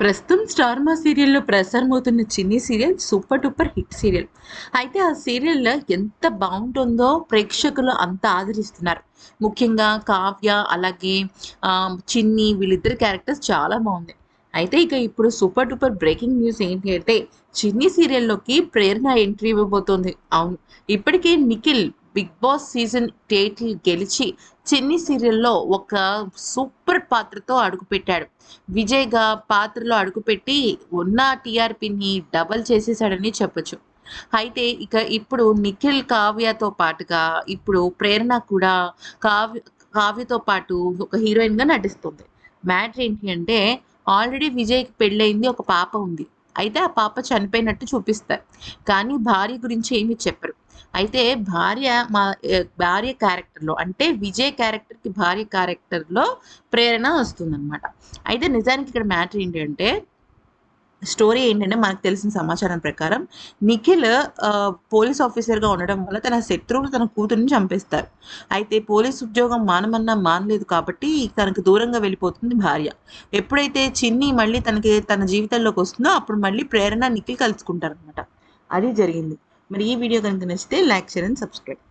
ప్రస్తుతం స్టార్ మా సీరియల్లో ప్రసారమవుతున్న Chinni serial super duper hit serial. అయితే ఆ సీరియల్లో ఎంత బాగుంటుందో ప్రేక్షకులు అంత ఆదరిస్తున్నారు. ముఖ్యంగా కావ్య అలాగే చిన్ని వీళ్ళిద్దరి క్యారెక్టర్స్ చాలా బాగుంది. అయితే ఇక ఇప్పుడు సూపర్ డూపర్ బ్రేకింగ్ న్యూస్ ఏంటి అంటే చిన్ని సీరియల్లోకి ప్రేరణ ఎంట్రీ ఇవ్వబోతోంది. అవును ఇప్పటికే Nikhil Bigg Boss season title గెలిచి చిన్ని సీరియల్లో ఒక సూపర్ పాత్రతో అడుగుపెట్టాడు. విజయ్గా పాత్రలో అడుగుపెట్టి ఉన్న టీఆర్పీని డబల్ చేసేసాడని చెప్పొచ్చు. అయితే ఇక ఇప్పుడు నిఖిల్ కావ్యతో పాటుగా ఇప్పుడు ప్రేరణ కూడా కావ్య కావ్యతో పాటు ఒక హీరోయిన్గా నటిస్తుంది. మ్యాటర్ ఏంటి అంటే ఆల్రెడీ విజయ్కి పెళ్ళయింది ఒక పాప ఉంది. అయితే ఆ పాప చనిపోయినట్టు చూపిస్తారు. కానీ భార్య గురించి ఏమీ చెప్పరు. అయితే భార్య మా భార్య క్యారెక్టర్లో అంటే విజయ్ క్యారెక్టర్కి భార్య క్యారెక్టర్లో ప్రేరణ వస్తుందన్నమాట. అయితే నిజానికి ఇక్కడ మ్యాటర్ ఏంటంటే స్టోరీ ఏంటంటే మనకు తెలిసిన సమాచారం ప్రకారం నిఖిల్ పోలీస్ ఆఫీసర్గా ఉండడం వల్ల తన శత్రువులు తన కూతురుని చంపేస్తారు. అయితే పోలీస్ ఉద్యోగం మానమన్నా మానలేదు కాబట్టి తనకు దూరంగా వెళ్ళిపోతుంది భార్య. ఎప్పుడైతే చిన్ని మళ్ళీ తనకి తన జీవితంలోకి వస్తుందో అప్పుడు మళ్ళీ ప్రేరణ నిఖిల్ కలుసుకుంటారు అనమాట అది జరిగింది. మరి ఈ వీడియో కనుక నచ్చితే లైక్ షేర్ అండ్ సబ్స్క్రైబ్.